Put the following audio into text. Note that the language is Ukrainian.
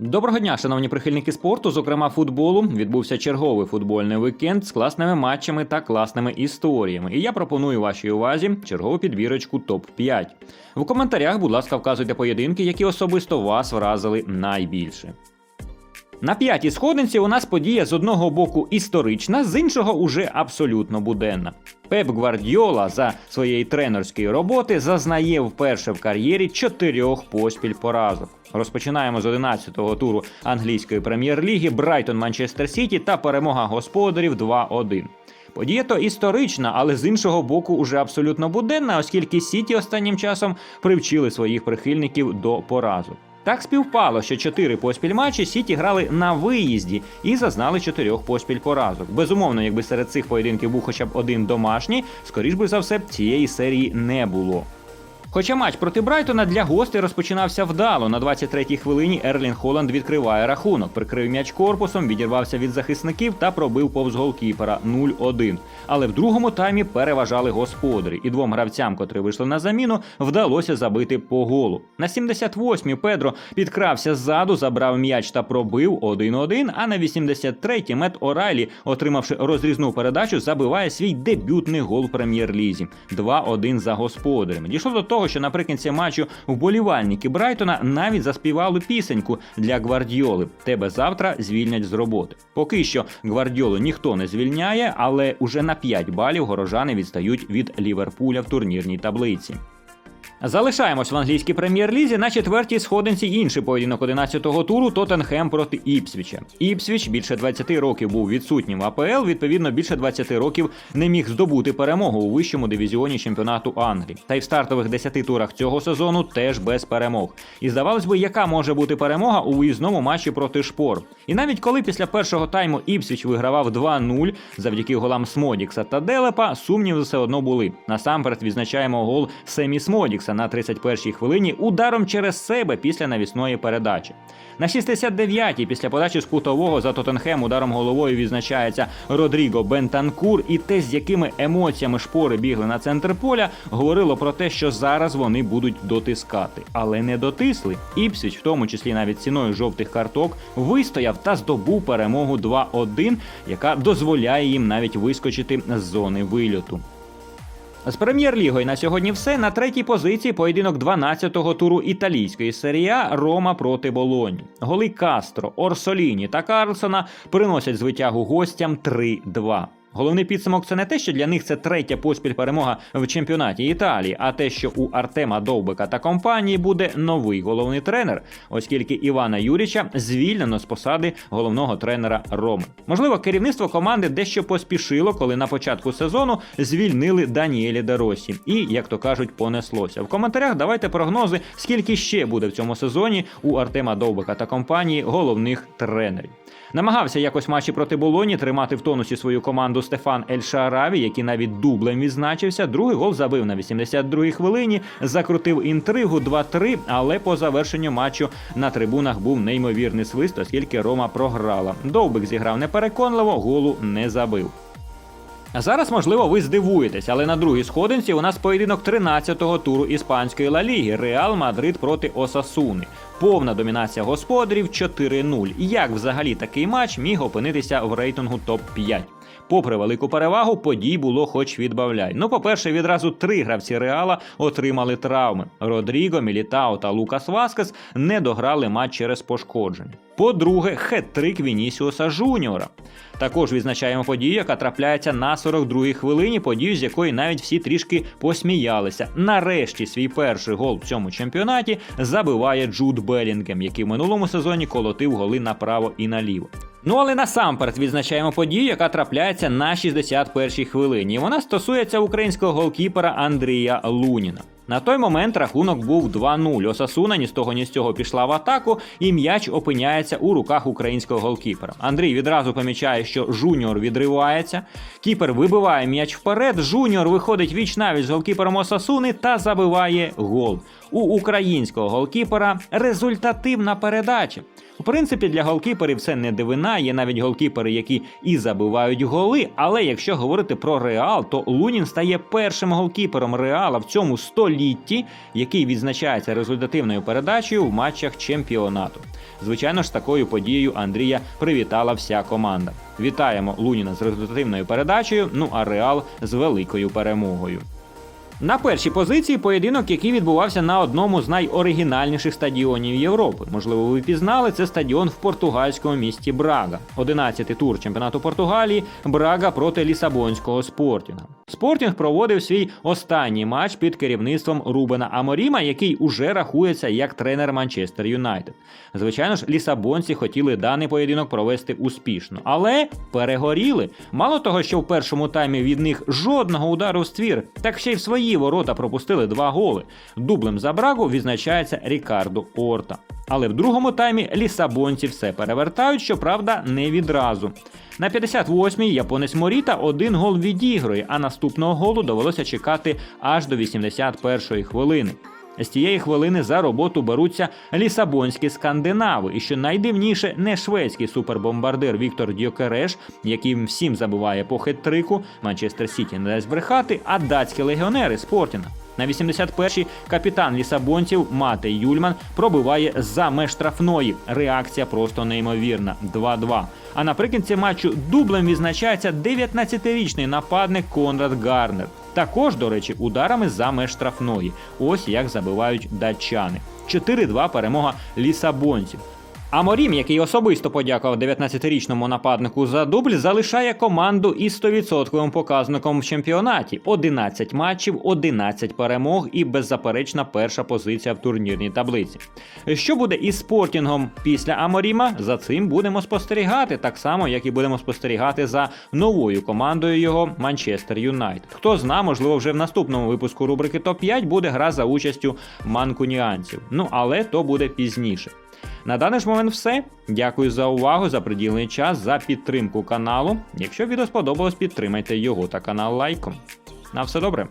Доброго дня, шановні прихильники спорту, зокрема футболу. Відбувся черговий футбольний вікенд з класними матчами та класними історіями. І я пропоную вашій увазі чергову підбірочку топ 5 В коментарях, будь ласка, вказуйте поєдинки, які особисто вас вразили найбільше. На п'ятій сходинці у нас подія з одного боку історична, з іншого уже абсолютно буденна. Пеп Гвардіола за своєї тренерської роботи зазнає вперше в кар'єрі чотирьох поспіль поразок. Розпочинаємо з 11-го туру англійської прем'єр-ліги Брайтон Манчестер Сіті та перемога господарів 2-1. Подія то історична, але з іншого боку, уже абсолютно буденна, оскільки Сіті останнім часом привчили своїх прихильників до поразок. Так співпало, що чотири поспіль матчі Сіті грали на виїзді і зазнали чотирьох поспіль поразок. Безумовно, якби серед цих поєдинків був хоча б один домашній, скоріш би за все, цієї серії не було. Хоча матч проти Брайтона для гостей розпочинався вдало. На 23-й хвилині Ерлін Холланд відкриває рахунок, прикрив м'яч корпусом, відірвався від захисників та пробив повз голкіпера 0-1. Але в другому таймі переважали господарі, і двом гравцям, котрі вийшли на заміну, вдалося забити по голу. На 78-й Педро підкрався ззаду, забрав м'яч та пробив 1-1, а на 83-й Мет Орайлі, отримавши розрізну передачу, забиває свій дебютний гол в прем'єр-лізі 2-1 за господарями. Дійшло до того, що наприкінці матчу вболівальники Брайтона навіть заспівали пісеньку для Гвардіоли. Тебе завтра звільнять з роботи. Поки що Гвардіолу ніхто не звільняє, але уже на 5 балів горожани відстають від Ліверпуля в турнірній таблиці. Залишаємось в англійській прем'єр-лізі на четвертій сходинці інший поєдинок 11-го туру Тоттенхем проти Іпсвіча. Іпсвіч більше 20 років був відсутнім в АПЛ, відповідно, більше 20 років не міг здобути перемогу у вищому дивізіоні чемпіонату Англії. Та й в стартових 10 турах цього сезону теж без перемог. І здавалось би, яка може бути перемога у виїзному матчі проти Шпор. І навіть коли після першого тайму Іпсвіч вигравав 2-0 завдяки голам Смодікса та Делепа, сумніви все одно були. Насамперед відзначаємо гол Семі Смодікса на 31-й хвилині ударом через себе після навісної передачі. На 69-й після подачі з кутового за Тоттенхем ударом головою відзначається Родріго Бентанкур, і те, з якими емоціями шпори бігли на центр поля, говорило про те, що зараз вони будуть дотискати. Але не дотисли. Іпсвіч, в тому числі навіть ціною жовтих карток, вистояв та здобув перемогу 2-1, яка дозволяє їм навіть вискочити з зони вильоту. З прем'єр-лігою на сьогодні все. На третій позиції поєдинок 12-го туру італійської серії Рома проти Болоні. Голи Кастро, Орсоліні та Карлсона приносять звитягу гостям 3-2. Головний підсумок це не те, що для них це третя поспіль перемога в чемпіонаті Італії, а те, що у Артема Довбика та компанії буде новий головний тренер, оскільки Івана Юріча звільнено з посади головного тренера Роми. Можливо, керівництво команди дещо поспішило, коли на початку сезону звільнили Даніелі Деросі. І, як то кажуть, понеслося. В коментарях давайте прогнози, скільки ще буде в цьому сезоні у Артема Довбика та компанії головних тренерів. Намагався якось матчі проти Болоні тримати в тонусі свою команду Стефан Ельшараві, який навіть дублем відзначився. Другий гол забив на 82-й хвилині, закрутив інтригу 2-3, але по завершенню матчу на трибунах був неймовірний свист, оскільки Рома програла. Довбик зіграв непереконливо, голу не забив. Зараз, можливо, ви здивуєтесь, але на другій сходинці у нас поєдинок 13-го туру іспанської Ла Ліги Реал Мадрид проти Осасуни. Повна домінація господарів 4-0. Як взагалі такий матч міг опинитися в рейтингу топ-5? Попри велику перевагу, подій було хоч відбавляй. Ну, по-перше, відразу три гравці Реала отримали травми. Родріго, Мілітао та Лукас Васкес не дограли матч через пошкодження. По-друге, хет-трик Вінісіуса Жуніора. Також відзначаємо подію, яка трапляється на 42-й хвилині, подію, з якої навіть всі трішки посміялися. Нарешті свій перший гол в цьому чемпіонаті забиває Джуд Белінгем, який в минулому сезоні колотив голи направо і наліво. Ну але насамперед відзначаємо подію, яка трапляється на 61-й хвилині. Вона стосується українського голкіпера Андрія Луніна. На той момент рахунок був 2-0. Осасуна ні з того, ні з цього пішла в атаку, і м'яч опиняється у руках українського голкіпера. Андрій відразу помічає, що Жуніор відривається. Кіпер вибиває м'яч вперед. Жуніор виходить віч навіть з голкіпером Осасуни та забиває гол. У українського голкіпера результативна передача. У принципі, для голкіперів це не дивина. Є навіть голкіпери, які і забивають голи. Але якщо говорити про Реал, то Лунін стає першим голкіпером Реала в цьому столітті, який відзначається результативною передачею в матчах чемпіонату. Звичайно ж, такою подією Андрія привітала вся команда. Вітаємо Луніна з результативною передачею. Ну а Реал з великою перемогою. На першій позиції поєдинок, який відбувався на одному з найоригінальніших стадіонів Європи. Можливо, ви пізнали це стадіон в португальському місті Брага. 11-й тур чемпіонату Португалії Брага проти Лісабонського спортінга. Спортінг проводив свій останній матч під керівництвом Рубена Аморіма, який уже рахується як тренер Манчестер Юнайтед. Звичайно ж, лісабонці хотіли даний поєдинок провести успішно, але перегоріли. Мало того, що в першому таймі від них жодного удару в ствір, так ще й в свої ворота пропустили два голи. Дублем за брагу відзначається Рікардо Орта. Але в другому таймі лісабонці все перевертають, щоправда, не відразу. На 58-й японець Моріта один гол відігрує, а наступного голу довелося чекати аж до 81-ї хвилини. З тієї хвилини за роботу беруться лісабонські скандинави, і що найдивніше, не шведський супербомбардир Віктор Дьокереш, який всім забуває по хет-трику, Манчестер Сіті не дасть брехати, а датські легіонери Спортінга. На 81-й капітан лісабонців Матей Юльман пробиває за меж штрафної. Реакція просто неймовірна. 2-2. А наприкінці матчу дублем відзначається 19-річний нападник Конрад Гарнер. Також, до речі, ударами за меж штрафної. Ось як забивають датчани. 4-2 перемога лісабонців. А Морім, який особисто подякував 19-річному нападнику за дубль, залишає команду із 100% показником в чемпіонаті: 11 матчів, 11 перемог і беззаперечна перша позиція в турнірній таблиці. Що буде із спортінгом після Аморіма? За цим будемо спостерігати, так само як і будемо спостерігати за новою командою його Манчестер Юнайтед. Хто зна, можливо, вже в наступному випуску рубрики Топ 5 буде гра за участю манкуніанців. Ну але то буде пізніше. На даний ж момент все. Дякую за увагу, за приділений час, за підтримку каналу. Якщо відео сподобалось, підтримайте його та канал лайком. На все добре.